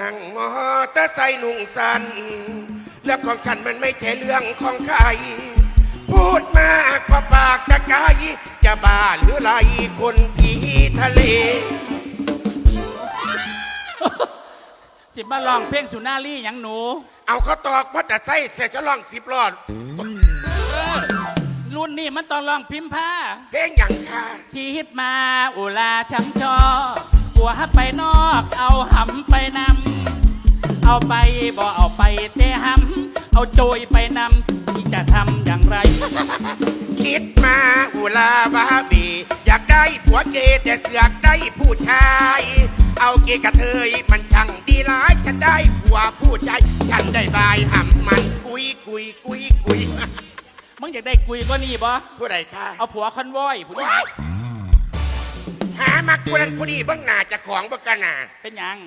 นั่งมอเตอร์ไซค์นุ่งสันเรื่องของฉันมันไม่ใช่เรื่องของใคร พูดมากกว่าปากตะไคร้จะบ้าหรือไรคนผีทะเล สิมาลองเพลงสุนารีหยังหนูเอาเขาตอกว่าแต่ไส้เสียจะลองสิบรอดเออรุ่นนี้มันต้องลองพิมพ์ผ้า เพลงอย่างค่ะ ที่ฮิตมาอุลาช้ำชอ หัวไปนอกเอาหำไปนำเอาไปบ่เอาไปเตะหำเอาโจยไปนำที่จะทำอย่างไร คิดมาอุลาบาบี อยากได้ผัวเกย์แต่เสือกได้ผู้ชาย เอาเกย์กระเทยมันช่างดีร้ายฉันได้ผัวผู้ชายฉันได้บายหำมันกุยกุยกุยกุยมึงอยากได้กุยก็นี่บ่ผู้ใดคะเอาผัวคอนวอยผู้นี้ว้าย หามักผู้นั้นผู้นี้เบ้างหน้าเจะของบ้กันหนาเป็นหยัง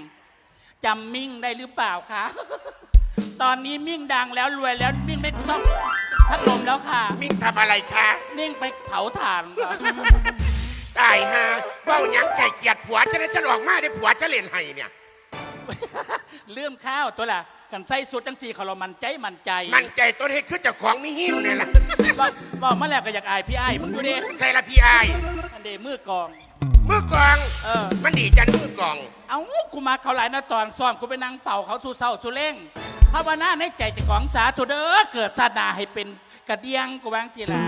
จำมิ่งได้หรือเปล่าคะ ตอนนี้มิ่งดังแล้วรวยแล้วมิ่งไม่ต้องพัดลมแล้วค่ะ มิ่งทำอะไรคะมิ่งไปเผาถ่านค่ะ ตายฮะเบ้าหยังใจเกียดผัวจะได้จะออกมาได้ผัวจะเล่นให้เนี่ย เลื่อมข้าวตัวล่ะกันใส่สุดจังสีเขาเรามันใจมันใจมันใจต้นเหตุคือเจ้าของมีหิ้มเนี่ยแหละบอกบอกมาแล้วก็อยากอายพี่ไอ้ายมึงดูดิใช่ละพี่อาย อันเดมือกอง มือกองเออ มันดีจันมือกอง เอากูมาเขาหลายนะตอนซ้อมกูไปนั่งเป่าเขาสู้เศร้าสู้เล่งภาวนาในใจเจะของสาธุเด้อเกิดศาสนาให้เป็นกระเดียงกูวางจีละ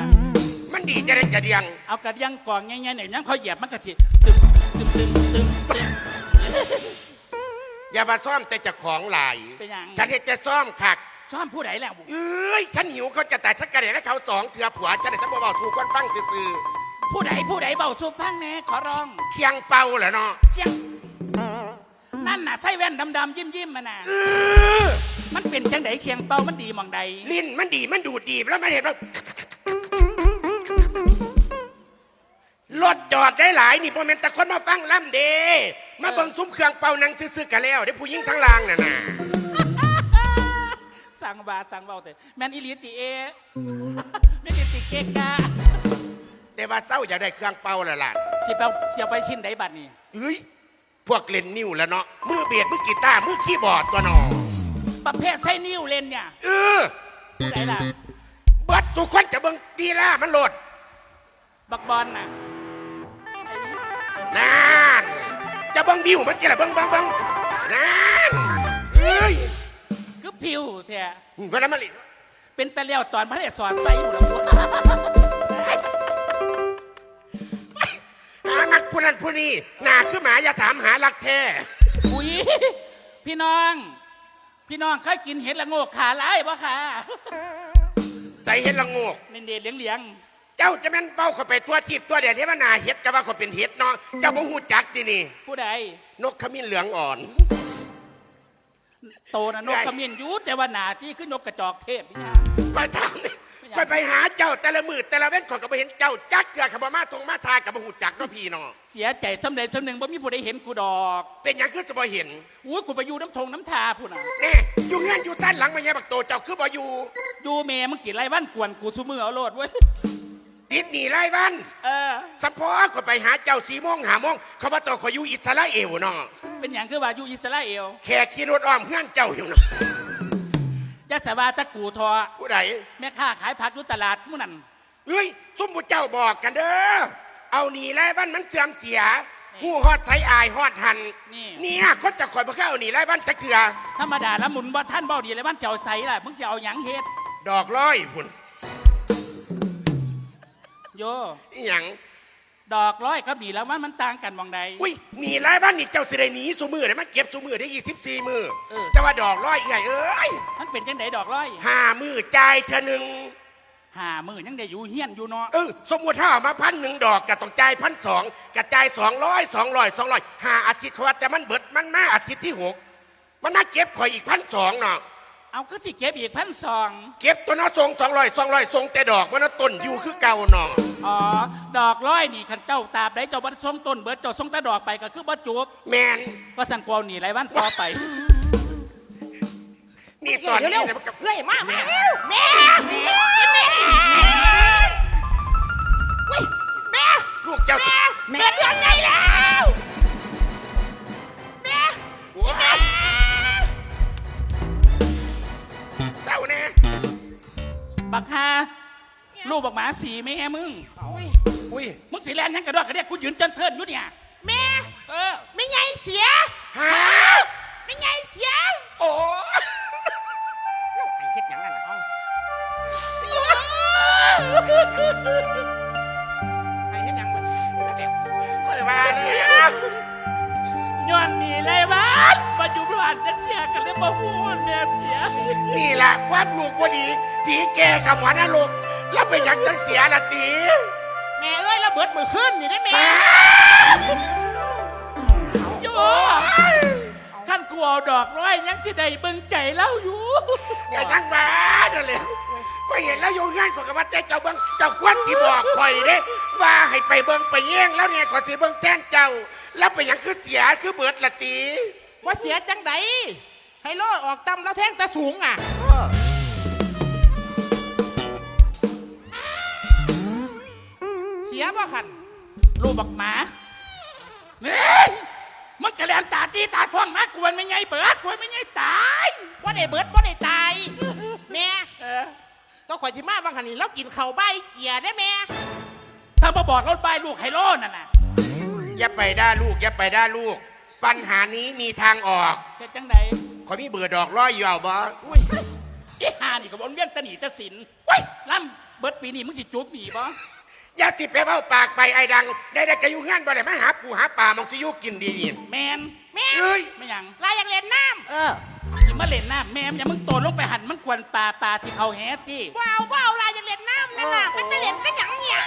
มันดีจะได้จะเดียงเอากระเดียงกองง่ายๆเนี่ยยังเขาเหยียบมันกระถิตึมตึมตึมตึมตึม อย่ามาซ่อมแต่เจะของหลายเป็นหยัง ฉันเห็นจะซ่อมขักซ้อมผู้ใดแล้วเอ้ยฉันหิวเขาจะแต่ชักกระเด็นให้เขาสองเถื่อผัวฉันเลยฉันบอกถูกคนตั้งซื่อ ผู้ใดผู้ใดเบาสุพังแน่ขอร้องๆเคียงเป่าเหรอเนาะเจียงนั่นน่ะใส่แว่นดำๆยิ้มๆมาน่ะเออมันเป็นจังไดเชียงเป้ามันดีหมองใด ลิ้นมันดีมันดูดดีแล้วมันเห็นว่ารถจอดได้หลายนี่พอเมนแตะคนมาฟังล่ำเดมาเบิ่งซุ้มเครื่องเป่านังซื่อๆกันแล้วเดี๋ยวผู้หญิงทั้งลางน่ะนะสั่งบาสั่งเบาแต่แมนอิลิติเอแมนอิลิติเกกา แต่ว่าเศร้าอยากได้เครื่องเป่าและล่ะสิไปสิเอาไปชิ้นใดบัดนี่เฮ้ยพวกเล่นนิ้วแล้วเนาะมือเบียดมือกีตาร์มือคีย์บอร์ดตัวเนอประเภทใช้นิ้วเล่นเนี่ยเออผู้ใดล่ะ เบิดทุกคนจะเบิ่งดีล่ะมันโหลดบักบอลน่ะไอ้นานจะเบิ่งดิวมันจะละเบิ่งเบิ่งเบิ่งนานเอ้ยคือผิวแท้เวลามันลิเป็นตะเลียวตอนพระเดชสอนใส่อยู่แล้ว หามักผู้นั้นผู้นี้หน้าคือหมาอย่าถามหารักแท้อุ้ยพี่น้อง พี่น้องเคยกินเห็ดละโงกขาลายปะค่ะใจเห็นละโงกเด่นเด่นเลี้ยงเลี้ยงเจ้าจะแม่นเป้าเข้าไปตัวทิพย์ตัวเดียดเทวนาเฮ็ดจะว่าเขาเป็นเฮ็ดเนาะเจ้าบ่ฮู้จักดินี่ ผู้ใดนกขมิ้นเหลืองอ่อน โตนะนกขมิ้นอยูแต่ว่าหนาที่ขึ้นนกกระจอกเทพนี่นะไปถามนี่ ไปไปหาเจ้าแต่ละมือแต่ละเว้นขอยก็ไปเห็นเจ้าจักเกือขบมาทงมาทากับบ่ฮู้จักเนาะพี่เนาะเสียใจสำเร็จสำหนึ่งว่ามีผู้ใดเห็นกูดอกเป็นหยังคือจะบ่เห็นอุ้ยกูไปอยู่น้ำทงน้ำทาผู้น่ะแน่อยู่เงื่อนอยู่สั้นหลังมาแย่บักโตเจ้าคือบ่อยู่ดูเมย์มึงกี่ไรบ้านกวนกูซุมือเอาโลดเว้ยติดหนีไล่บ้านเออสัมพอก็ไปหาเจ้าสีโมงหาโมงเขาว่าตัวขอยอยู่อิสราเอลเนาะเป็นอย่างคือว่าอยู่อิสราเอลแขกขี่รถอ้อมเงื่อนเจ้าอยู่เนาะ ยะสาวาตะกูทอผู้ใดแม่ค้าขายผักอยู่ตลาดมู่นั่นเฮ้ยสมมุติเจ้าบอกกันเด้อเอาหนีไล่บ้านมันเสื่อมเสียหูฮอดใสอายฮอดหันนี่เนี่ยคนจะคอยบ่เข้าเอาหนีไล่บ้านจะเกลือธรรมดาแล้วหมุนว่าท่านเบ้าดีเลยบ้านเจ้าใสล่ะมึงจะเอาหยังเฮ็ดดอกร้อยพุ่นโยอหยัง ดอกร้อยกับดีแล้วมันมันต่างกันหมองใด อุ้ยหนีไล่บ้านนี่เจ้าสิได้หนีสูมือได้มาเก็บสูมือได้ยี่สิบสี่มือ เออ แต่ว่าดอกร้อยใหญ่เอ้ยมันเป็นจังไดดอกร้อยห้ามือจ่ายเธอหนึ่งหามือยังได้อยู่เฮียนอยู่เนาะเออสมมติถ้าเอามาพันหนึ่งดอกก็ต้องจ่ายพันสองกระจายสองร้อยสองร้อยสองร้อยห้าอาทิตย์เขาว่าแต่มันเบิดมันมาอาทิตย์ที่หกมันมาเก็บข่อยอีกพันสองเนาะ เอาก็สิเก็บอีกพันสองเก็บตัวน้าทรงสองร้อยสองร้อยทรงแต่ดอกมันน่ะต้นอยู่คือเก่าเนาะอ๋อ ดอกร้อยนี่ขันเจ้าตาบได้เจ้าบัดส่งต้นเบิดเจ้าส่งแต่ดอกไปก็คือบ่จูบแมนว่าสันกวาวหนีไรบ้านต่อไป นี่ตอนเร็วนี้เร็วเนี่ยมันกับเฮ้ยมามาเร็วแม่แม่แม่เฮ้ยแม่ลูกเจ้าแม่แม่เรื่องไงแล้วแม่โอ้ บักฮาลูกบักหมาสีแม่มึง อุ้ยอุ้ยมึงสีแลนยังกระดอกกระเดียกกูยืนจนเทินอยู่เนี่ย แม่เออไม่ไงเสียฮะไม่ไงเสียโอ้ไอ้เฮ็ดหยังนั่นน่ะเอ้าไาอยู่บ้านจะเชียร์กันเลยบ่ฮู้ว่าแม่เสียนี่แหละความลูกพอดีตีแกกับหวานนรกแล้วไปอยากจะเสียละตีแม่เอ้ยเราเบิดมือขึ้นนี่ได้แม่โยขั้นกูเอาดอกร้อยยังที่ใดเบิ่งใจเล่าอยู่ก็ยังมานั่นแหละก็เห็นแล้วอยู่งานก็กับว่าแต่เจ้าเบิ้งเจ้าควรสิบอกคอยเด้ว่าให้ไปเบิ้งไปแย่งแล้วเนี่ยขอสิเบิ้งแทนเจ้า แล้วไปหยังคือเสียคือเบิดละตี ว่าเสียจังไดให้โลดออกตำแล้วแท่งตะสูงอะ เสียบ่คันลูกบักหมาเนี่ยมันกระแลนตาตีตาท่วงมากกวนไม่ไงเปิดกวนไม่ไงตายว่าได้เบิดว่าได้ตาย แม่เออก็ข่อยที่มาบางคันนี้เรากินข้าวใบเกียได้แม่ถ้ามาบอกรถบายลูกไฮโลนั่นน่ะอย่าไปด่าลูกอย่าไปด่าลูก ปัญหานี้มีทางออกเฮ็ดจังไดขอมีเบื่อดอกร้อยอยู่เอาบ่อุ้ยอีหานี่ก็บอนเวียนตะหนีตะสินเว้ยล่ำเบิดปีนี้มึงสิจูบหนีบ่อย่าสิไปเบ้าปากไปไอ้ดัง ได้ได้กระยุงานบ่ได้มาหาปูหาป่ามองสิอยุกินดีนี่แมนแม่เอ้ยไม่หยังลายอยากเล่นน้ำเอออย่ามาเล่นน้ำแม่มอย่ามึงโตลงไปหันมันกวนปลาปลาที่เขาแฮจี้ว้าวว้าวลายอยากเล่นน้ำนั่นน่ะมันจะเล่นก็หยังเนี่ย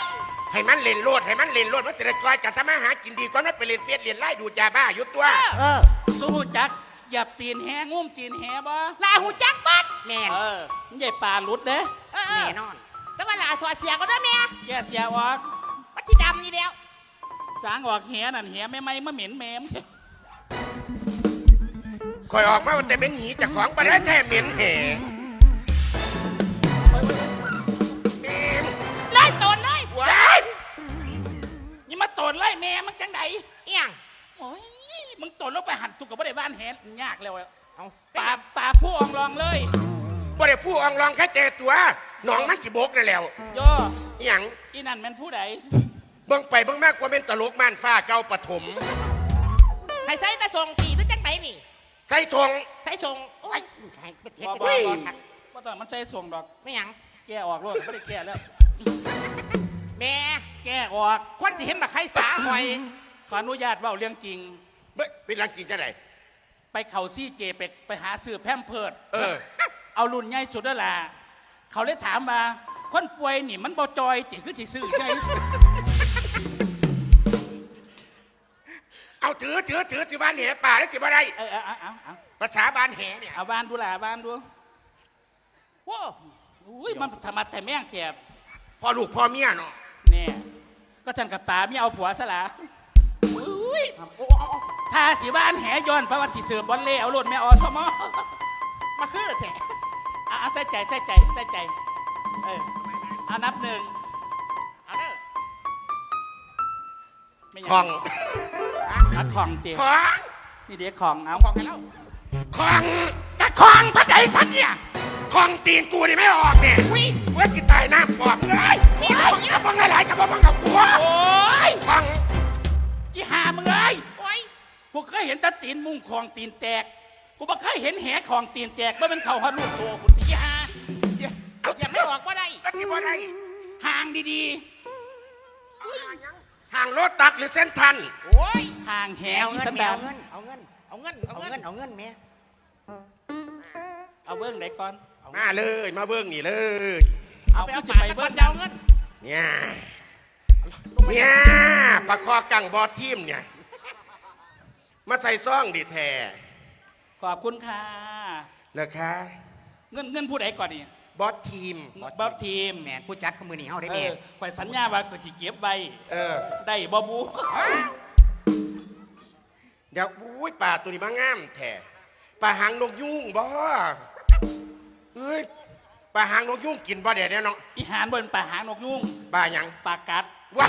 ให้มันเล่นโลดให้มันเล่นโลดมันจะได้กลอยจะทำมาหากินดีก็นั่นไปเล่นเฟียดเล่นไล่ดูจาบ้าอยู่ตัว เออ สู้จักอย่าตีนแฮงุ้มจีนแฮบ่ลาหูจักบัดแม่เออมึงใหญ่ปลาหลุดเด้เออแน่นอน แต่ว่าลาถอดเสียก็ได้แม่แก่เสียออกมันที่ดำนี่เดียวสางออกแหนั่นแหแม่ไม่มาเหม็นแม่มใช่คอยออกมาว่าแต่เป็นหีจากของประเทศแท้เหม็นแห่แตนไล่แม่มึงจังไดเอียงโอ้ยมึงโตนลงไปหันตุกกับบ่ได้บ้านแหยากแล้วเอาปลาปลาผู้อองรองเลยบ่ได้ผู้อองรองแค่แต่ตัวหนองมันสิบกนั่นแล้วโยอหย่างอีนั่นแม่นผู้ใดเบิ่งไปเบิ่งมากกว่าเป็นตลกม่านฟ้าเก่าปฐมให้ใส่ตะส่งตีหรือจังไหนนี่ใส่ทงใส่ส่งโอ้ยให้ไปเทศบ่ไปบ่เทศบ่ครับบ่ต้องมันใส่ส่งดอกไม่หยังแก้ออกโลดไม่ได้แก้แล้วแม่ แก้ออกคนที่เห็นมาใครสาหอยขออนุญาตเว่าเรื่องจริงเบ้ยเป็นรังกินจะไหนไปเขาซี่เจไปไปหาซื้อแพมเพิร์ดเออ เอารุ่นใหญ่สุดแล้วล่ะเขาเลยถามมาคนป่วยนี่มันบ่จอยจิคือสิซื้อใช่เอาถือถือถือสิบ้านแห่ป่าแล้วสิบ่ได้เออเอาเอาเอาเอาภาษาบ้านแห่เนี่ยเอาบ้านดูล่ะบ้านดูโว้อุ้ยมันธรรมะแต่แม่งเจ็บพ่อลูกพ่อเมียเนาะ เนี่ย ก็ฉันกับป๋าไม่เอาผัวซะละอุ้ยโอ้เอาเอาถ้าสิบ้านแหย้อนเพราะว่าสิเสือบอลเล่เอาโลดแม่ออสมอมาคือแท้อะใส่ใจใส่ใจใส่ใจ เออเอานับหนึ่งเอาเด้อไม่ของอัดของเตียของนี่เด็กของเอาเอาของให้เราของกะของพระใดท่านเนี่ยของตีนกูนี่ไม่ออกเนี่ยอุ้ยเว่าจิตายน้ำปอบเลยมีไอ้ของยบังหลายๆกับบังกับ กูเคยเห็นแตาตีนมุงของตีนแตก กูบ่เคยเห็นแหของตีนแตกว่าเป็นเขาฮารุโซกูตีหาอย่าอย่าไม่ออกก็ได้แล้วที่บ่ได้ห่างดีห่างรถตักหรือเส้นทัน โอ้ยๆห่างแหเอาอีเงินสันแม่ดาเอานเงินเอาเงินเอาเงินเอาเอาเงิเงินนเอาเงินแม่เอาเบื้องไหนก่อน มาเลยมาเบิ้งนี่เลย เอาไปกูเอาจะปากไปตะกเบื้ออนงจะเอาเงินเนี่ยเนี่ยปลาคอกังบอทีมเนี่ย มาใส่ซ่องดิแท้ขอบคุณค่ะ เหรอคะเงินเงินผู้ใดก่อนนี่บอสทีมบ๊อบทีมแม่ผู้จัดข้อมือนี่เฮาได้เอแม่อข่อยสัญญาว่ากูสิเก็บไว้เออ ได้บ่บู เดี๋ยวอุ้ยปลาตัวนี้มางามแท้ปลาหางนกยุงบ่เอ้ยปลาหางนกยุงกินบ่เดี๋ยวนี้น้องอีหานบนป่าหางนกยุงปลาหยังปลากัดว้า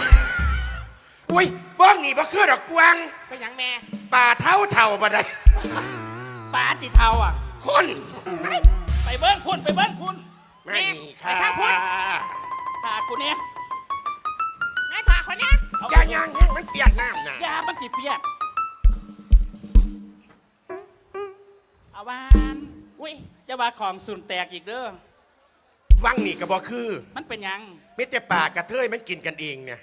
อุ้ยบ้องนี่บ่คือดอกกวางเป็นหยังแม่ปลาเท่าเท่าบ่ได้ปลาติเทาอะ คนไปเบิ้งคุณไปเบิ้งคุณมานี่ค่ะไปทางพุทธตากูเนี่ยแม่ถาคนเนี้ยเอาอย่าย่างแห้งมันเปียกน้ำนะยามันสิเปียกเอาวานอุ้ยจะว่าของสุนแตกอีกเด้อวังนี่ก็บ่คือ มันเป็นหยังมิแต่ป่ากระเทยมันกินกันเองเนี่ย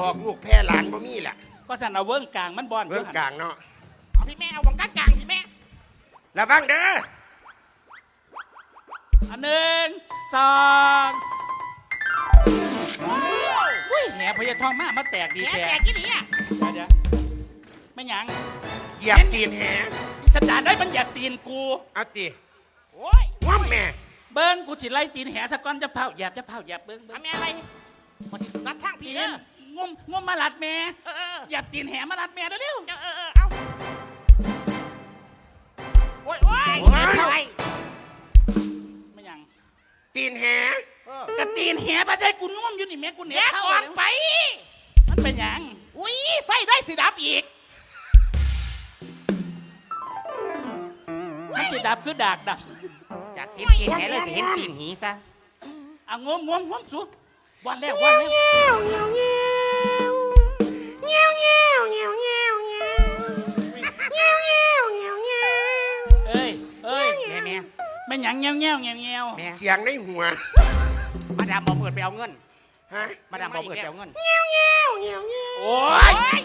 บอกลูกแพร่หลานบ่มีแหละก็สันเอาเวิ้งกลางมันบอนเรื่องกลางเนาะเอาพี่แม่เอาวงกลางกลางพี่แม่ระวังเด้ออันหนึ่งสองอุ้ยแหนพญาทองมามาแตกดีแม่แท้แจกกี่หนีอะเดี๋ยวเดี๋ยวไม่หยังเหยียบตีนแหสันดานได้มันอย่าตีนกู เอาติโอ้ยว่ามแม่เบิ้งกูสิไล่ตีนแหสะก้อนจะเผาหยาบจะเผาหยาบเบิ้งเบิ้เอางแม่อะไรรัดทางพี่ตีเด้นอ งมงมมาลัดแม่เออเออหยาบตีนแหมาลัดแม่เร็วเออเออเออเอาโอ้ยโอ้ยโอ้ยๆไม่หยังตีนแหกะตีนแหปะใจกูนุ่มอยู่นี่แม่กูเหนีแยยวกเข้าออกแล้วไป มันเป็นหยังอุ้ยไฟได้สีดับอีกมันสิดับคือดากดับจากเสียงเกแหเลยเห็นตีนหีซะอะงมงมงมสุวันแล้ววันแล้ว เอ้ยเอ้ยแม่แม่ไม่หยังเงี้ยวเงี้ยวเงี้ยวเงี้ยวแม่เสียงในหัว มาดามบอมเปิดไปเอาเงิน ฮะ มาดามบอมเปิดไปเอาเงิน โอ้โอ้ยย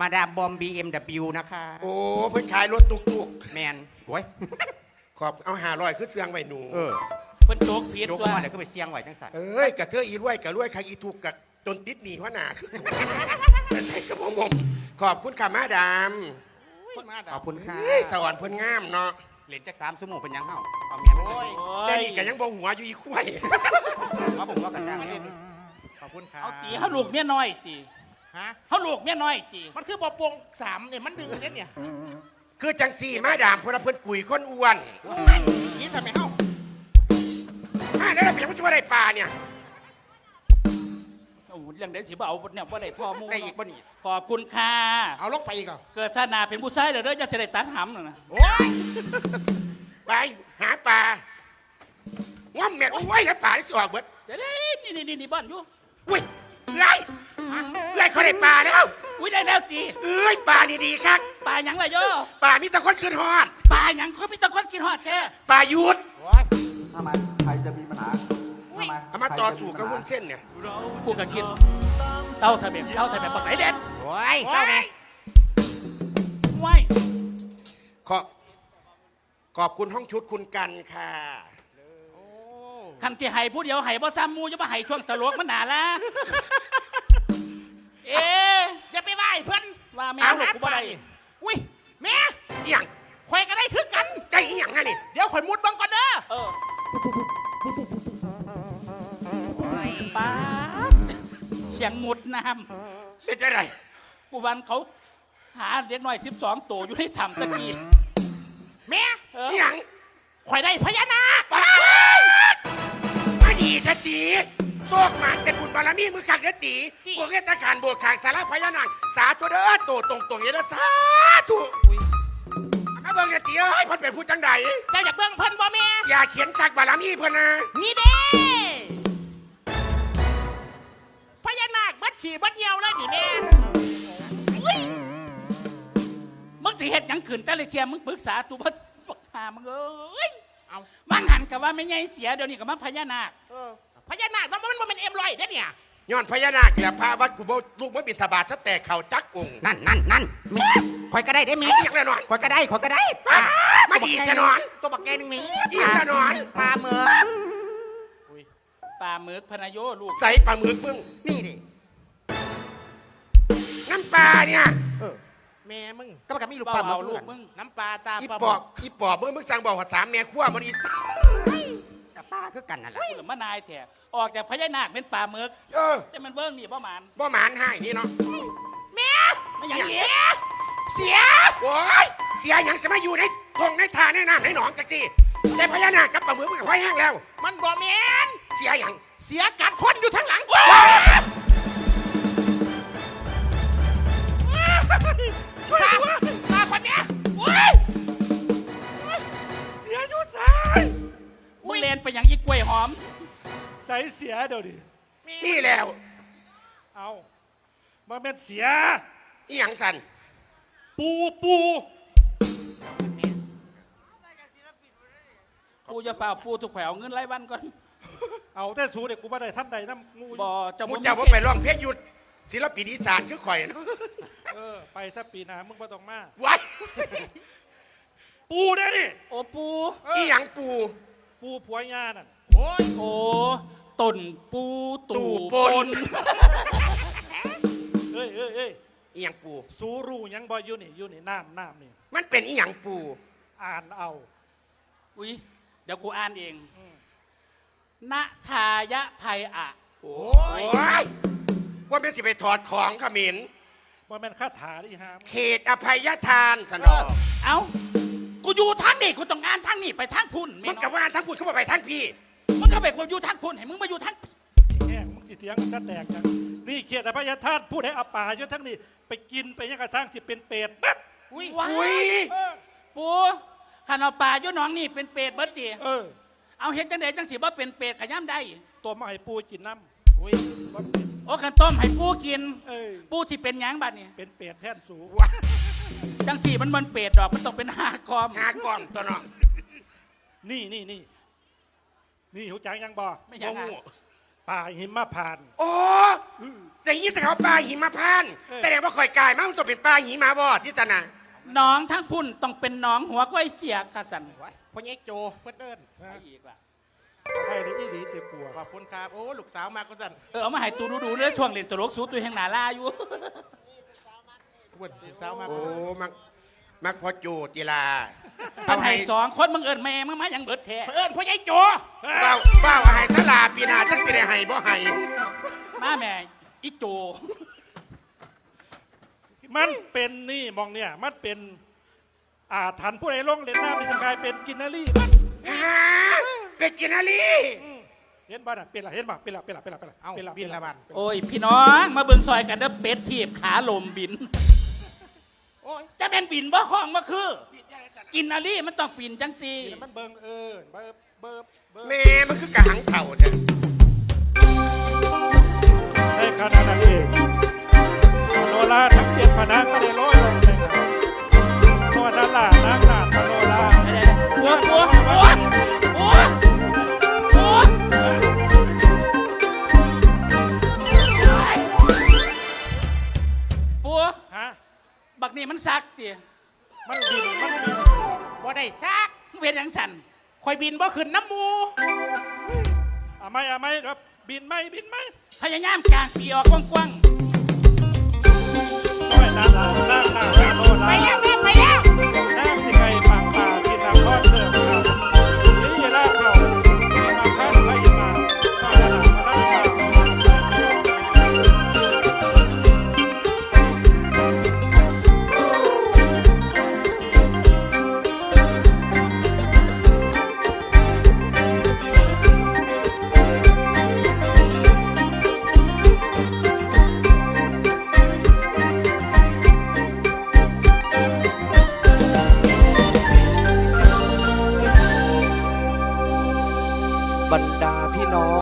มาดามบอม BMW นะคะ โอ้ เพิ่นขายรถตุกแมนโอ้ยๆขอบเอาหาลอยคือเสียงไว้หนู เออเพิ่นโจกผิดยกตัวมาแล้วก็ไปเสี่ยงไว้จังสันเอ้ยกระเทยอีรวยกระรวยใครอีถูกกะ จนติดหนีหัวหน้าคือถูกแต่ใส่กระบอกงมขอบคุณค่ะมาดามขอบคุณค่ะเฮ้ยสวรรค์เพิ่นงามเนาะเหรียญจากสามชั่วโมงเป็นยังเฮาเอาเมียโอ้ยโอ้แต่ยนี่ก็ยังบ่หัวอยู่อีควายมาผมว่ากระจ้างนี่ขอบคุณค่ะเอาตีเขาลูกเมียน้อยตีฮะเขาลูกเมียน้อยตีมันคือบอปงสามเนี่ยมันดึงเนี่ยเนี่ยคือจังสี่มาดามเพนละเพิ่นกุยคนอ้วนนี่ทำไมเฮามาได้แล้วเพียงว่าสิว่าได้ปลาเนี่ย โอ้โหเรื่องเด็ดสิบ่เอาเนี่ยว่าได้ทอหมูได้อีกบ่นี่ขอบคุณค่ะ เอาลงไปอีกเหรอเกิดชาติหนาเป็นผู้ชายเดี๋ยวเด้อจะได้ตัดหำน่ะนะโอ้ยไปหาปลาง่อมแม่นโอ้ยแล้วปลาที่สิออกเบิดเดี๋ยวนี้นี่นี่นี่นี่บ้านอยู่อุ้ยไรไรเขาได้ปลาแล้วอุ้ยได้แล้วตีเอ้ยปลานี่ดีคักปลาหยังไรโยปลามีแตะคนขึ้นฮอดปลาหยังเขาพี่ตะคนกินฮอดแท้ปลายุด โอ้ยทำไมใครจะมีปัญหา ทำไมเอามาต่อสู่กับวุ้นเส้นเนี่ยกูก็คิดเต้าทะเบียนเต้าทะเบียนบักไหนเด็ดโอ้ยเศร้าเลยว้ายขอบขอบคุณห้องชุดคุณกันค่ะคันที่ให้ผู้เดียวให้บ่ซ้ำหมูจะมาให้ช่วงตลกมันหนาละเอ๊ะอย่าไปไหว้เพิ่นว่าแม่เอาลูกกูบ่ได้อุ้ยแม่เอียงข่อยก็ได้คือกันได้เอียงไงนี่เดี๋ยวข่อยมุดเบังก่อนเด้อเออ ป้าดเสียงหมุดน้เป็นอะไรำกูวันเขาหาเด็กน้อยสิบสองตัวอยู่ในถ้ำตะกี้ แม่เออเอียงข่อยได้พญานาคปลามาดีแท้ตีโชคหมานเป็นบุญบารมีมือขักเด้อตีบวกเอตขานบวกขางสารพญานาคสาธุเด้อโตตรงตรงๆเด้อสาธุมาเบิ่งเด้อตีเอ้ยเพิ่นเป็นผู้จังใดเจ้าอยากเบิ่งเพิ่นบ่แม่อย่าเขียนสักบารมีเพิ่นนะนี่เด้ บัดฉี่บัดเหี่ยวเลยนี่แม่มึงสิเฮ็ดหยังขืนแต่เลยเชียมึงปรึกษาตัวพ่อปักหามึงเอ้ยเอามันหันกับว่าไม่ไงเสียเดี๋ยวนี้กับมาพญานาคพญานาคมันมันเป็นเอ็มรอยเด้อเนี่ยย้อนพญานาคแหละพาวัดกูบ่ลูกบ่บิณฑบาตซะแต่เข่าจักองค์นั่นนั่นนั่นม่ข่อยก็ได้ได้ม่เอียงแน่นอนข่อยก็ได้ข่อยก็ได้มามาดีจะนอน ตัวบักแกนึงมีอีกแน่นอน ปลาเมือกปลาหมึกพนายโยลูกใส่ปลาหมึกมึงนี่ดิ น้ำปลาเนี่ยแม่มึงก็มันก็มีลูกปเป้าลาหมึเอากลูลูกกมึมึงงน้ำปลาตาอีปลาปอบอีปอบมึงมึงสั่งบอกว่าสามแม่ขั้วมันอีกับปลาคือกันนั่นแหละกูเหลือมานายแท้ออกจากพญานาคเป็นปลาหมึกเออแต่มันเบิ้งนี่ประมาณบ่หมานให้นี่เนาะแม่ไม่อย่างนี้เสียโอ้ยเสียหยังจะมาอยู่ในทงในทาในน้ำในหนองจักจีแต่พญานาคกับปลาหมึกมันก็ค่อยแห้งแล้ว มันบ่แม่นเสียหยังเสียกัดคนอยู่ทั้งหลัง ช่วยตาด้วยตาคนเนี้ยโอ้ยเสียอยุสายอุ้ยส่เสียเดี๋ยวดินี่แล้ว เอามาเป็นเสีย อีหยังสันปูปูปูจะเปล่าปูถูกแขวเอาเงินไล่วันก่อนเอาแต่สูเด็กกูมาได้ท่านใดน้ำงูบ่เจะมุเจ้าว่าไปร้องเพลงหยุดศิลปินอีสานคือข่อยเนาะ เออไปสักปีหนามึงมาต้องมาวัดปูเนี่ยนี่โอ้ปูเออีอหยังปู ปูผัวงานั่นโอ้ย โอ้ต้นปูตู่ตู่ปปน นเอ้ยเอ้ยเอ้ยอีหยังปู สูรู้หยังบอยอยู่นี่อยู่นี่น้ำน้ำนี่มันเป็นอีหยังปู อ่านเอา อุ้ยเดี๋ยวกูอ่านเองอืมณทายะภัยอะ โอ้โอ้ยยว่าเป็นสิไปถอดของเขมิ้น ว่ามันคาถาดิฮะเขตอภัยทานสนอเอ้า กูอยู่ทางนี่กูต้องอ่านทางนี่ไปทางพุ่นมึงกับว่าทั้งพูดเข้ามาไปทั้งพี่ มึงก็ไปกูอยู่ทางพุ่นให้มึงมาอยู่ทางแห้งมึงสิเถียงกันจะแตกจังนี่เขียดอภัยทานพูดให้อาป่าอยู่ทั้งนี้ไปกินไปยังกระสร้างสิเป็นเป็ดบัดอุ้ยว้าอุ้ยยเออปูขันเอาปลาอยู่หนองนี่เป็นเป็ดเบิดจีเออ เอาเห็ดจังไดจังสิบ่เป็นเป็ดขย้ำได้ ตัวมาให้ปูกินน้อุ้ยำว่าเป็น โอ้ขันต้มให้ปูกิน เอ้ยปูสิเป็นหยังบัดนี่เป็นเป็ดแท่นสูงว้าจังสีมันมันเป็ดดอกมันต้องเป็นหากอมหากล้องตัวเนาะนี่นี่นี่นี่หูจังยังบ่ไม่ยังโอ้อะป่าหิมพานต์โอ้ได้ยินแต่เขาปลาหิมพานต์เออ แสดงว่าข่อยกายมากต้องเป็นปลาหิมาบอดที่จะนะน้องทั้งพุ่นต้องเป็นน้องหัวก้อยเสียกระสันพ่อใหญ่โจเพื่อนเอิญนะไปอีกล่ะ ใครได้อีหลีเจ็บปวดขอบคุณครับ โอ้ ลูกสาวมาก็สั่นเออเอามาให้ตูดูดูๆเรื่องช่วงเรียนตลกสูตัวแห่งหนาลาอยู่ เว้ยลูกสาวมาโอ้ มัก มักพอจูตีลามันให้สองคนมึงเอิญแม่มึงมาอย่างเบิดแท้เพื่อนเอิญพ่อใหญ่โจเฝ้าเฝ้าอาหารทลาปีหนาจักสิได้ให้บ่ให้มาแม่อีโจมันเป็นนี่มองเนี่ย มันเป็นอาถรรพ์ผู้ใดลงเล่นน้ำมันจะกลายเป็นกินนารีมันฮะ เป็นกินอะไรอืมเห็นบ้านอะเป็นละเห็นบ้าเป็นละเป็นละเป็นละเป็นละเอ้าเป็นละบินละบันโอ้ยพี่น้องมาเบิ่งซอยกันเด้อเป็ดทีบขาลมบิน โอ้ยจะเป็นบินบ่ของมาคือ กินอาลี่มันต้องปินจังสีนี่มันเบิงเออเบิบเบิบเบิบแม่มันคือกระหังเต่าจ้ะในขณะนั้นเอง บินบ่ขึ้นน้ำมูอะไม่อะไม่ครับบินไม่บินไม่พยายามกางปีออกกว้างๆไปแล้วไปแล้ว